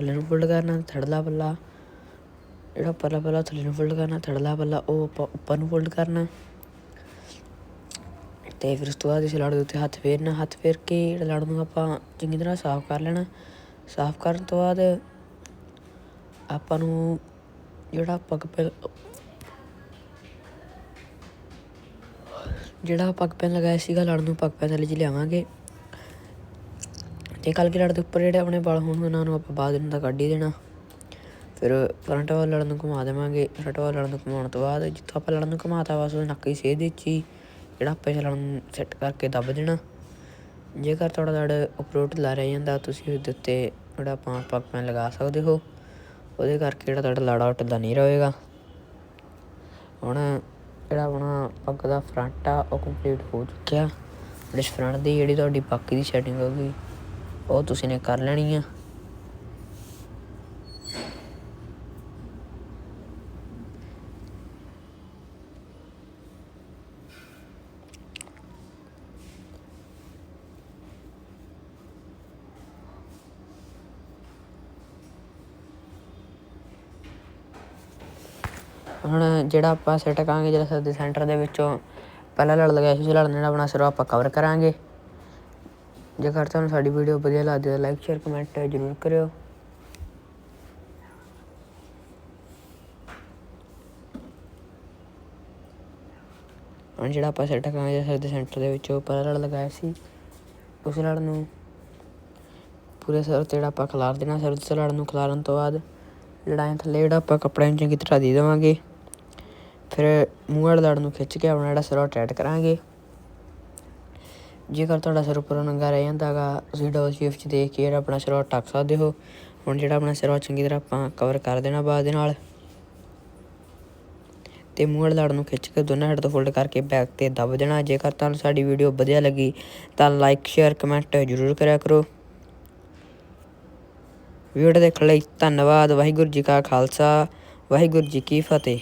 ਥੱਲੇ ਨੂੰ ਫੋਲਡ ਕਰਨਾ ਥੜਲਾ ਪੱਲਾ ਜਿਹੜਾ ਪੱਲਾ ਪੱਲਾ ਥੱਲੇ ਨੂੰ ਫੋਲਡ ਕਰਨਾ ਥੜਲਾ ਪੱਲਾ ਉਹ ਆਪਾਂ ਉੱਪਰ ਨੂੰ ਫੋਲਡ ਕਰਨਾ ਤੇ ਫਿਰ ਉਸ ਤੋਂ ਬਾਅਦ ਇਸ ਲੜ ਦੇ ਉੱਤੇ ਹੱਥ ਫੇਰਨਾ ਹੱਥ ਫੇਰ ਕੇ ਜਿਹੜਾ ਲੜ ਨੂੰ ਆਪਾਂ ਚੰਗੀ ਤਰ੍ਹਾਂ ਸਾਫ਼ ਕਰ ਲੈਣਾ ਸਾਫ਼ ਕਰਨ ਤੋਂ ਬਾਅਦ ਆਪਾਂ ਨੂੰ ਜਿਹੜਾ ਪੱਗ ਪੈਨ ਜਿਹੜਾ ਪੱਗ ਪੈਨ ਲਗਾਇਆ ਸੀਗਾ ਲੜ ਨੂੰ ਪੱਗ ਪੈਨ ਥੱਲੇ ਜੀ ਲਿਆਵਾਂਗੇ ਤੇ ਕੱਲ ਕੇ ਲੜ ਦੇ ਉੱਪਰ ਜਿਹੜੇ ਆਪਣੇ ਵਾਲ ਹੋਣਗੇ ਉਹਨਾਂ ਨੂੰ ਆਪਾਂ ਬਾਅਦ ਨੂੰ ਤਾਂ ਕੱਢ ਹੀ ਦੇਣਾ। ਫਿਰ ਫਰੰਟ ਵਾਲ ਲੜਨ ਨੂੰ ਘੁਮਾ ਦੇਵਾਂਗੇ। ਫਰੰਟ ਵਾਲ ਲੜਨ ਨੂੰ ਘੁਮਾਉਣ ਤੋਂ ਬਾਅਦ ਜਿੱਥੋਂ ਆਪਾਂ ਲੜਨ ਨੂੰ ਘੁਮਾਤਾ ਬਸ ਉਹ ਨੱਕ ਦੀ ਸੇਧ ਵਿੱਚ ਹੀ ਜਿਹੜਾ ਆਪਾਂ ਇਸ ਨੂੰ ਸੈੱਟ ਕਰਕੇ ਦੱਬ ਦੇਣਾ। ਜੇਕਰ ਤੁਹਾਡਾ ਲੜ ਉੱਪਰੋਂ ਢਿੱਲਾ ਰਹਿ ਜਾਂਦਾ, ਤੁਸੀਂ ਉਹਦੇ ਉੱਤੇ ਜਿਹੜਾ ਆਪਾਂ ਪੱਗ ਪੈਨ ਲਗਾ ਸਕਦੇ ਹੋ। ਉਹਦੇ ਕਰਕੇ ਜਿਹੜਾ ਤੁਹਾਡਾ ਲੜਾ ਉੱਟਦਾ ਨਹੀਂ ਰਹੇਗਾ। ਹੁਣ ਜਿਹੜਾ ਆਪਣਾ ਪੱਗ ਦਾ ਫਰੰਟ ਆ, ਉਹ ਕੰਪਲੀਟ ਹੋ ਚੁੱਕਿਆ। ਹੁਣ ਇਸ ਫਰੰਟ ਦੀ ਜਿਹੜੀ ਤੁਹਾਡੀ ਬਾਕੀ ਦੀ ਸੈਟਿੰਗ ਹੋਊਗੀ ਉਹ ਤੁਸੀਂ ਨੇ ਕਰ ਲੈਣੀ ਆ। ਹੁਣ ਜਿਹੜਾ ਆਪਾਂ ਸੈੱਟ ਕਰਾਂਗੇ ਜਿਹੜਾ ਸਰ ਸੈਂਟਰ ਦੇ ਵਿੱਚੋਂ ਪਹਿਲਾ ਲੜ ਲਗਾਇਆ ਸੀ, ਉਸ ਲੜ ਨਾਲ ਆਪਣਾ ਸਿਰ ਆਪਾਂ ਕਵਰ ਕਰਾਂਗੇ। ਜੇਕਰ ਤੁਹਾਨੂੰ ਸਾਡੀ ਵੀਡੀਓ ਵਧੀਆ ਲੱਗਦੀ ਤਾਂ ਲਾਈਕ ਸ਼ੇਅਰ ਕਮੈਂਟ ਜ਼ਰੂਰ ਕਰਿਓ। ਹੁਣ ਜਿਹੜਾ ਆਪਾਂ ਸੈੱਟ ਕਰਾਂਗੇ ਜਿਹੜਾ ਦੇ ਸੈਂਟਰ ਦੇ ਵਿੱਚੋਂ ਪਹਿਲਾ ਲੜ ਲਗਾਇਆ ਸੀ। ਉਸ ਲੜ ਨੂੰ ਪੂਰੇ ਸਰ ਤੇ ਜਿਹੜਾ ਆਪਾਂ ਖਿਲਾਰ ਦੇਣਾ, ਸਰ ਤੇ ਲੜ ਨੂੰ ਖਿਲਾਰਨ ਤੋਂ ਬਾਅਦ ਲੜਾਈ ਥੱਲੇ ਜਿਹੜਾ ਆਪਾਂ ਕੱਪੜਿਆਂ ਨੂੰ ਚੰਗੀ ਤਰ੍ਹਾਂ ਦੇ ਦੇਵਾਂਗੇ। ਫਿਰ ਮੂੰਹ ਵਾਲੇ ਲੜ ਨੂੰ ਖਿੱਚ ਕੇ ਆਪਣਾ ਜਿਹੜਾ ਸਿਰ ਉਹ ਟਾਈਟ ਕਰਾਂਗੇ। ਜੇਕਰ ਤੁਹਾਡਾ ਸਿਰ ਉੱਪਰੋਂ ਨੰਗਾ ਰਹਿ ਜਾਂਦਾ ਗਾ ਤੁਸੀਂ ਡਬਲ ਸ਼ਿਫਟ 'ਚ ਦੇਖ ਕੇ ਜਿਹੜਾ ਆਪਣਾ ਸਿਰ ਉਹ ਟੱਕ ਸਕਦੇ ਹੋ। ਹੁਣ ਜਿਹੜਾ ਆਪਣਾ ਸਿਰ ਚੰਗੀ ਤਰ੍ਹਾਂ ਆਪਾਂ ਕਵਰ ਕਰ ਦੇਣਾ ਬਾਅਦ ਦੇ ਨਾਲ। ਤੇ ਮੂੰਹ ਵਾਲੇ ਲੜ ਨੂੰ ਖਿੱਚ ਕੇ ਦੋਨਾਂ ਸਾਈਡ ਤੋਂ ਫੋਲਡ ਕਰਕੇ ਬੈਕ ਤੇ ਦਬ ਦੇਣਾ। ਜੇਕਰ ਤੁਹਾਨੂੰ ਸਾਡੀ ਵੀਡੀਓ ਵਧੀਆ ਲੱਗੀ, ਤਾਂ ਲਾਈਕ ਸ਼ੇਅਰ ਕਮੈਂਟ ਜ਼ਰੂਰ ਕਰਿਆ ਕਰੋ। ਵੀਡੀਓ ਦੇਖਣ ਲਈ ਧੰਨਵਾਦ। ਵਾਹਿਗੁਰੂ ਜੀ ਕਾ ਖਾਲਸਾ। ਵਾਹਿਗੁਰੂ ਜੀ ਕੀ ਫਤਿਹ।